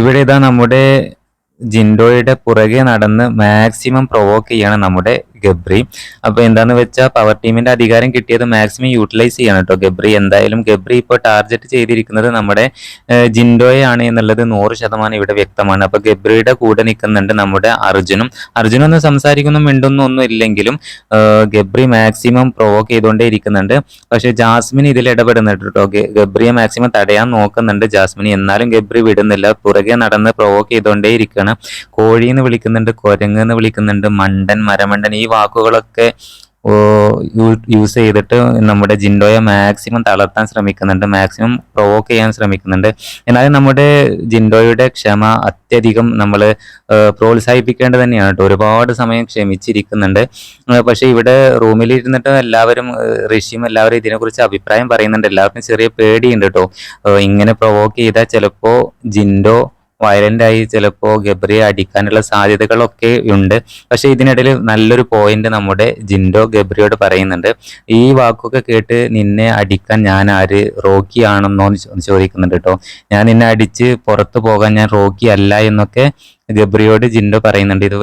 ഇവിടെ ഇതാ നമ്മുടെ ജിൻഡോയുടെ പുറകെ നടന്ന് മാക്സിമം പ്രൊവോക്ക് ചെയ്യാണ് നമ്മുടെ ഗബ്രി. അപ്പോൾ എന്താന്ന് വെച്ചാൽ പവർ ടീമിന്റെ അധികാരം കിട്ടിയത് മാക്സിമം യൂട്ടിലൈസ് ചെയ്യണം കേട്ടോ ഗബ്രി. എന്തായാലും ഗബ്രി ഇപ്പോൾ ടാർഗറ്റ് ചെയ്തിരിക്കുന്നത് നമ്മുടെ ജിൻഡോയാണ് എന്നുള്ളത് നൂറ് ശതമാനം ഇവിടെ വ്യക്തമാണ്. അപ്പൊ ഗബ്രിയുടെ കൂടെ നിൽക്കുന്നുണ്ട് നമ്മുടെ അർജുനും. അർജുനും ഒന്ന് സംസാരിക്കുന്ന മിണ്ടൊന്നും ഒന്നും ഇല്ലെങ്കിലും ഗബ്രി മാക്സിമം പ്രൊവോക്ക് ചെയ്തുകൊണ്ടേ ഇരിക്കുന്നുണ്ട്. പക്ഷേ ജാസ്മിൻ ഇതിൽ ഇടപെടുന്നുണ്ട് കേട്ടോ ഗബ്രിയെ മാക്സിമം തടയാൻ നോക്കുന്നുണ്ട് ജാസ്മിൻ. എന്നാലും ഗബ്രി വിടുന്നില്ല. പുറകെ നടന്ന് പ്രൊവോക്ക് ചെയ്തുകൊണ്ടേ ഇരിക്കുകയാണ് എന്ന് വിളിക്കുന്നുണ്ട് കുരങ്ങ് എന്ന് വിളിക്കുന്നുണ്ട് മണ്ടൻ മരമണ്ടൻ. ഈ വാക്കുകളൊക്കെ യൂസ് ചെയ്തിട്ട് നമ്മുടെ ജിൻഡോയെ മാക്സിമം തളർത്താൻ ശ്രമിക്കുന്നുണ്ട് മാക്സിമം പ്രൊവോക്ക് ചെയ്യാൻ ശ്രമിക്കുന്നുണ്ട്. എന്നാലും നമ്മുടെ ജിൻഡോയുടെ ക്ഷമ അത്യധികം നമ്മൾ പ്രോത്സാഹിപ്പിക്കേണ്ടത് തന്നെയാണ് കേട്ടോ. ഒരുപാട് സമയം ക്ഷമിച്ചിരിക്കുന്നുണ്ട്. പക്ഷെ ഇവിടെ റൂമിൽ ഇരുന്നിട്ട് എല്ലാവരും ഋഷിയും എല്ലാവരും ഇതിനെക്കുറിച്ച് അഭിപ്രായം പറയുന്നുണ്ട്. എല്ലാവർക്കും ചെറിയ പേടിയുണ്ട് കേട്ടോ. ഇങ്ങനെ പ്രൊവോക്ക് ചെയ്താൽ ചിലപ്പോൾ ജിൻഡോ വയലന്റ് ആയി ചിലപ്പോൾ ഗബ്രിയെ അടിക്കാനുള്ള സാധ്യതകളൊക്കെ ഉണ്ട്. പക്ഷേ ഇതിനിടയിൽ നല്ലൊരു പോയിന്റ് നമ്മുടെ ജിൻഡോ ഗബ്രിയോട് പറയുന്നുണ്ട്. ഈ വാക്കൊക്കെ കേട്ട് നിന്നെ അടിക്കാൻ ഞാൻ ആര്? റോക്കി ആണെന്നോ ചോദിക്കുന്നുണ്ട് കേട്ടോ. ഞാൻ നിന്നെ അടിച്ച് പുറത്തു പോകാൻ ഞാൻ റോക്കി അല്ല എന്നൊക്കെ ഗബ്രിയോട് ജിൻഡോ പറയുന്നുണ്ട്. ഇത്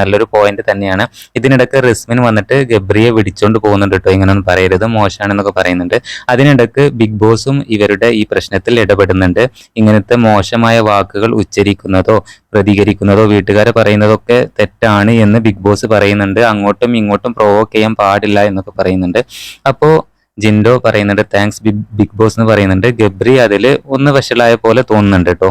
നല്ലൊരു പോയിന്റ് തന്നെയാണ്. ഇതിനിടയ്ക്ക് റിസ്മിൻ വന്നിട്ട് ഗബ്രിയെ വിടിച്ചോണ്ട് പോകുന്നുണ്ട് കേട്ടോ ഇങ്ങനൊന്നും പറയരുത്. മോശമാണെന്നൊക്കെ പറയുന്നുണ്ട്. അതിനിടയ്ക്ക് ബിഗ് ബോസും ഇവരുടെ ഈ പ്രശ്നത്തിൽ ഇടപെടുന്നുണ്ട്. ഇങ്ങനത്തെ മോശമായ വാക്കുകൾ ഉച്ചരിക്കുന്നതോ പ്രതികരിക്കുന്നതോ വീട്ടുകാരെ പറയുന്നതൊക്കെ തെറ്റാണ് എന്ന് ബിഗ് ബോസ് പറയുന്നുണ്ട്. അങ്ങോട്ടും ഇങ്ങോട്ടും പ്രൊവോക്ക് ചെയ്യാൻ പാടില്ല എന്നൊക്കെ പറയുന്നുണ്ട്. അപ്പോ ജിൻഡോ പറയുന്നുണ്ട് താങ്ക്സ് ബിഗ് ബോസ് എന്ന് പറയുന്നുണ്ട്. ഗബ്രി അതിൽ ഒന്ന് വഷളായ പോലെ തോന്നുന്നുണ്ട് കേട്ടോ